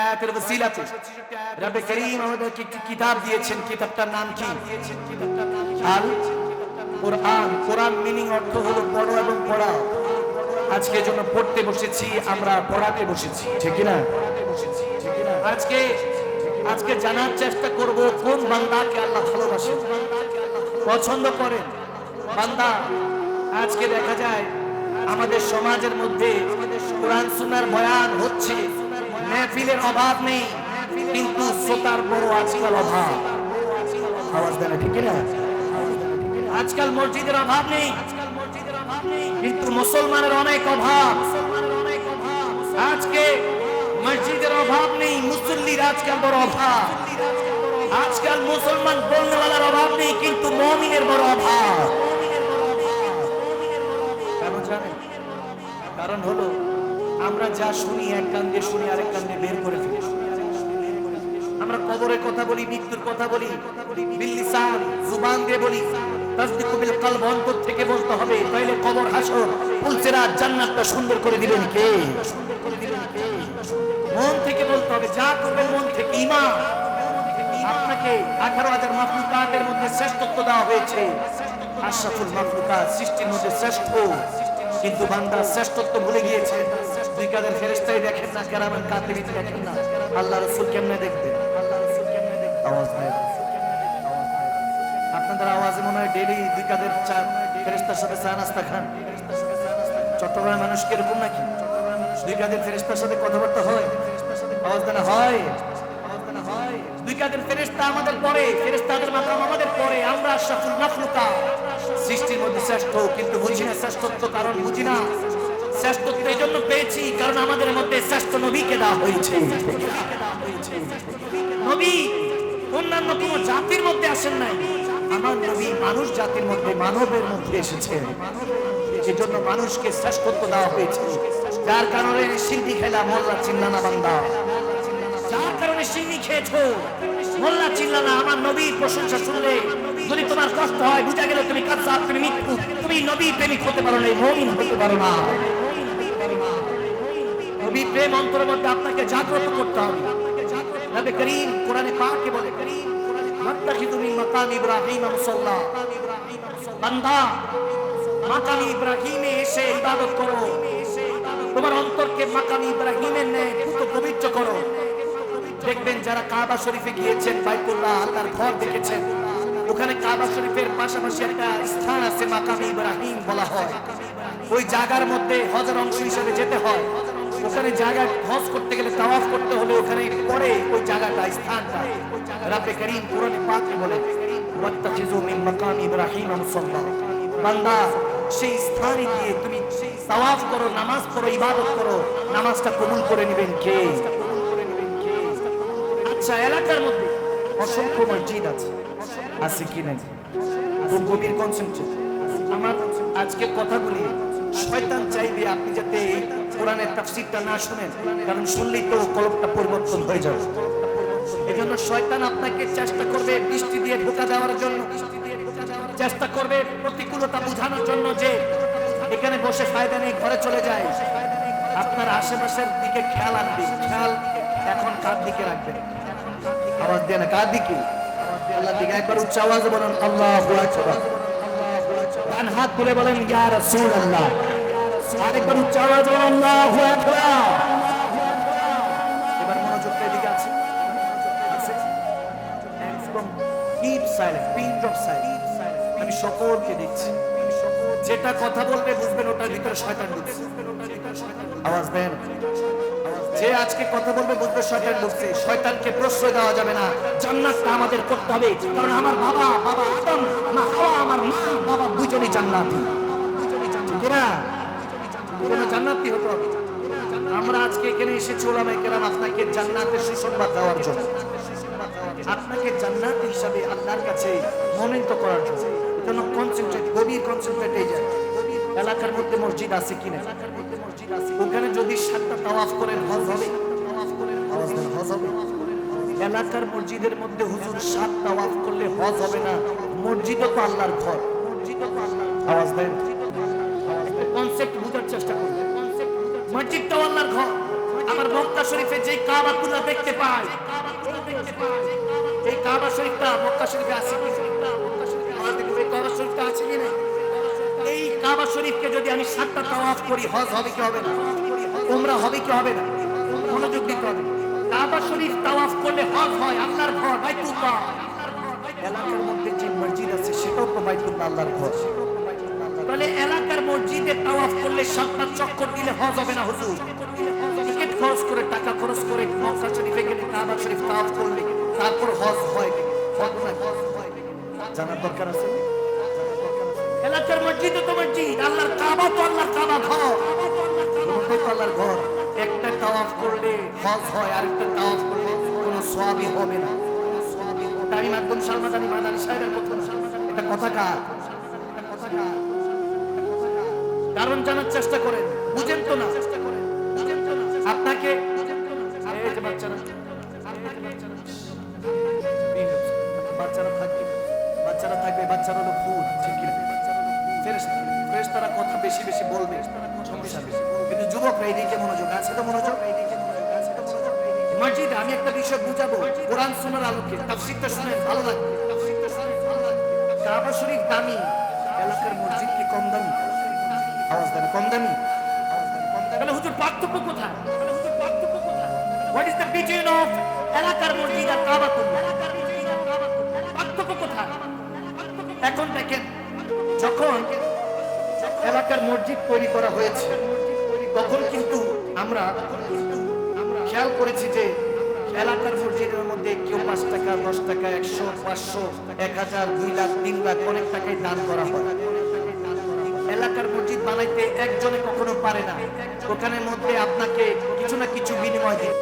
আয়াতের ওসিলাতে রব্বে করিম আমাদেরকে একটি কিতাব দিয়েছেন। কিতাবটার নাম কোরআন। কোরআন মিনিং অর্থ হলো আজকে জন্য পড়তে বসেছি, আমরা পড়াতে বসেছি। ঠিক না আজকে আজকে জানার চেষ্টা করব কোন বান্দাকে আল্লাহ ভালোবাসেন পছন্দ করেন? বান্দা, আজকে দেখা যায় আমাদের সমাজের মধ্যে কোরআন সুনার বয়ান হচ্ছে মেহফিলের অভাব নেই, কিন্তু শ্রোতার বড় আজকাল অভাব। আওয়াজ দেয় ঠিক না আজকাল মসজিদের অভাব নেই, কিন্তু মুসলমানের অনেক অভাব। আজকে মসজিদের অভাব নেই, মুসল্লির আজকাল বড় অভাব। আজকাল মুসলমান বলনেওয়ালার অভাব নেই, কিন্তু মমিনের বড় অভাব। কারণ হলো আমরা যা শুনি, এক কান দিয়ে শুনি, আরেক কান দিয়ে বের করে ফেলি। আমরা কবরের কথা বলি, মৃত্যুর কথা বলি, বিল্লি বিল্লিসান জুবান দিয়ে বলি কলব, অন্তর থেকে বলতে হবে, তাইলে কবর জান্নাতটা সুন্দর করে দিবেন কে? মন থেকে বলতে হবে, যা করবেন মন থেকে ঈমান। আপনাকে আঠারো হাজার মাফলুকাতের মধ্যে শ্রেষ্ঠত্ব দেওয়া হয়েছে। আশরাফুল মাফলুকাত সৃষ্টির মধ্যে শ্রেষ্ঠ। কিন্তু বান্দা শ্রেষ্ঠত্ব ভুলে গিয়েছে। দুই কাদের ফেরেস্তাই দেখেন না, কেরামের কাতিরিতে দেখেন না। আল্লাহ রসুল কেমনে দেখবেন আওয়াজ নাই আপনাদের আওয়াজে মনে হয় ডেলি দুই কাদের চা ফেরেস্তার সাথে চা নাস্তা খান। চট্টগ্রামের মানুষ কীরকম নাকি? দুই কাদের ফেরেস্তার সাথে কথাবার্তা হয়? আওয়াজ দেনা হয়। দুই কাদের ফেরেস্তা আমাদের পরে ফেরেস্তাদের মাত্রাম আমাদের পরে। আমরা আশরাফুল মাখলুকা। সৃষ্টির মধ্যে শ্রেষ্ঠ, কিন্তু বুঝি না শ্রেষ্ঠত্ব কারণ বুঝি না। শ্রেষ্ঠত্ব এই জন্য পেয়েছি, কারণ আমাদের মধ্যে শ্রেষ্ঠ নবীকে দেওয়া হয়েছে। নবী, অন্যান্য কোন জাতির মধ্যে আসেন নাই। আমার নবী মানুষ জাতির মধ্যে, মানবের মধ্যে এসেছে। এজন্য মানুষকে শ্রেষ্ঠত্ব দেওয়া হয়েছে। যার কারণে সিন্ধি খেলা মোল্লা চিন্নানা বান্দা। যার কারণে সিন্নি খেয়েছো, মোল্লা চিল্লানা, আমার নবীর প্রশংসা শুনলে যদি তোমার কষ্ট হয়, বুঝা গেল তুমি কাজা তুমি মৃত্যু। তুমি নবী প্রেমিক হতে পারো না মমিন হতে পারো না। প্রেম অন্তরের মধ্যে আপনাকে জাগ্রত করতে হবে। নবী করিম কোরআনে বলে মাকাম ইব্রাহিম মুসাল্লা বান্দা, মাকাম ইব্রাহিমে এসে ইবাদত করো। তোমার অন্তরকে মাকাম ইব্রাহিমের ন্যায় পুত পবিত্র করো। দেখবেন যারা কাবা শরীফে গিয়েছেন, বাইতুল্লাহ আল্লাহর ঘর দেখেছেন, ওখানে কাবা শরীফের পাশাপাশি একটা স্থান আছে মাকাম ইব্রাহিম বলা হয়। ওই জায়গার মধ্যে হজের অংশ হিসেবে যেতে হয়। ওখানে জায়গা হজ করতে গেলে তাওয়াফ করতে হলে ওখানে পরে ওই জায়গাটা, স্থানটা। রাব্বে করিম কোরআনে পাকে বলে ওয়াত্তাখিযু মিন মাকাম ইব্রাহিম মুসাল্লা। বান্দা, সেই স্থানে গিয়ে তুমি তাওয়াফ করো, নামাজ পড়ো, ইবাদত করো, নামাজটা কবুল করে নেবেন কে? আচ্ছা এলাকার মধ্যে অসংখ্য মসজিদ আছে। আছে কি নাই? খুব গভীর কনসেন্ট্রেট আমার আজকে কথাগুলি শয়তান চাইবে আপনি যাতে কোরআনের তাফসীরটা না শুনেন, কারণ শুনলেই তো কলমটা পরিবর্তন হয়ে যাবে। এজন্য শয়তান আপনাকে চেষ্টা করবে বৃষ্টি দিয়ে ঢোকা দেওয়ার জন্য। চেষ্টা করবে প্রতিকূলতা বোঝানোর জন্য যে এখানে বসে ফায়দা নেই, ঘরে চলে যায়। আপনার আশেপাশের দিকে খেয়াল আনবে। খেয়াল এখন কার দিকে রাখবেন আওয়াজ দিয়ে না, কার দিকে? আল্লাহ দিকে একবার উচ্চ আওয়াজে বলেন, আল্লাহু হাত তুলে বলেন, ইয়া রাসূলুল্লাহ। আরেকবার উচ্চ আওয়াজে আল্লাহু আকবার। এবার মনোযোগটা এদিকে আছে। একদম deep silent pin drop silent আমি সকলকে দেখছি। যেটা কথা বলবে বুঝবেন, ওটার ভিতরে শয়তান ঢুকছে। আওয়াজ দেন। যে আজকে কথা বলবে বুঝবে, শয়তান ঢুকছে। শয়তানকে প্রশ্রয় দেওয়া যাবে না। জান্নাতটা আমাদের করতে হবে। কারণ আমার বাবা বাবা আদম মা হাওয়া আমার মা, বাবা দুজনই জান্নাতি। ঠিক না দুজনে জান্নাতি হতে হবে। আমরা আজকে এখানে এসেছি ওলামায়ে কেরাম, আপনাকে জান্নাতের সুসংবাদ দেওয়ার জন্য। আপনাকে জান্নাত হিসাবে আল্লাহর কাছে মনোনীত করার জন্য। এজন্য কনসেন্ট্রেট গভীর কনসেন্ট্রেট এই যায় এলাকার মধ্যে মসজিদ আছে কিনা ওখানে যদি সাতটা তাওয়াফ করেন, হজ হবে। হজ হবে এলাকার মসজিদের মধ্যে হুজুর সাত তাওয়াফ করলে হজ হবে না। মসজিদও তো আল্লাহর ঘর। মসজিদও আওয়াজ দেন। কনসেপ্ট বোঝার চেষ্টা করুন মসজিদটাও আল্লাহর ঘর আমার মক্কা শরীফে যে কাবাগুলো দেখতে পাই এই কাবা শরীফটা মক্কা শরীফে আছে কি কাবা শরীফটা আছে কি না? এই কাবা শরীফকে যদি আমি সাতটা তাওয়াফ করি, হজ হবে কি হবে না? উমরা হবে কি হবে না? মনোযোগ দিতে হবে। কাবা শরীফ তাওয়াফ করলে হজ হয়, আল্লাহর ঘর, বাইতুল্লাহ। এলাকার মধ্যে যে মসজিদ আছে, সেটাও তো বাইতুল্লাহ, আল্লাহর ঘর। তাহলে এলাকার মসজিদে তাওয়াফ করলে সাতটা চক্কর দিলে হজ হবে না, হুজুর? টিকিট খরচ করে, টাকা খরচ করে মক্কা শরীফে গেলে কাবা শরীফ তাওয়াফ করলে তারপর হজ হয় হজ হয় জানার দরকার আছে? এলাকার মসজিদে তো মসজিদ, আল্লাহর কাবা তো আল্লাহর কাবা ঘর। ঘর। একটা তাওয়াফ করলে হজ হয়, আরেকটা তাওয়াফ করলে কোনো সওয়াবই হবে না। দাড়ি মাধ্যম সালমাদানি মাদানি সাহেবের মতো। এটা কথা কার? এটা কথা কার? কারণ জানার চেষ্টা করেন। বুঝেন তো না? আপনাকে বাচ্চারা। বাচ্চারা থাকবে। বাচ্চারা থাকবে, বাচ্চারা হলো ফুল ঠিক? ফেরেশতা। ফেরেশতারা কথা বেশি বেশি বলবে। সমস্যা নেই। কিন্তু যুবকরা এইদিকে মনোযোগ আছে তো মনোযোগ? মসজিদ আমি একটা বিষয় বুঝাবো। কোরআন শোনার আলোকে। তাফসিরটা শুনে ভালো লাগবে। কাবা শরীফ দামি। এলাকার মসজিদ কি কম দামি? আওয়াজ দেন কম দামি তাহলে হুজুর পার্থক্য কোথায়? What is the between of এলাকার মসজিদ আর কাবাতুল্লাহ পার্থক্য কোথায়? এখন দেখেন, যখন এলাকার মসজিদ তৈরি করা হয়েছে, তখন কিন্তু আমরা খেয়াল করেছি যে এলাকার মসজিদের মধ্যে কেউ পাঁচ টাকা, দশ টাকা, একশো, পাঁচশো, এক হাজার, দুই লাখ, তিন লাখ অনেক টাকায় দান করা হয়। এলাকার মসজিদ বানাইতে একজনে কখনো পারে না। ওখানের মধ্যে আপনাকে কিছু না কিছু বিনিময় দিন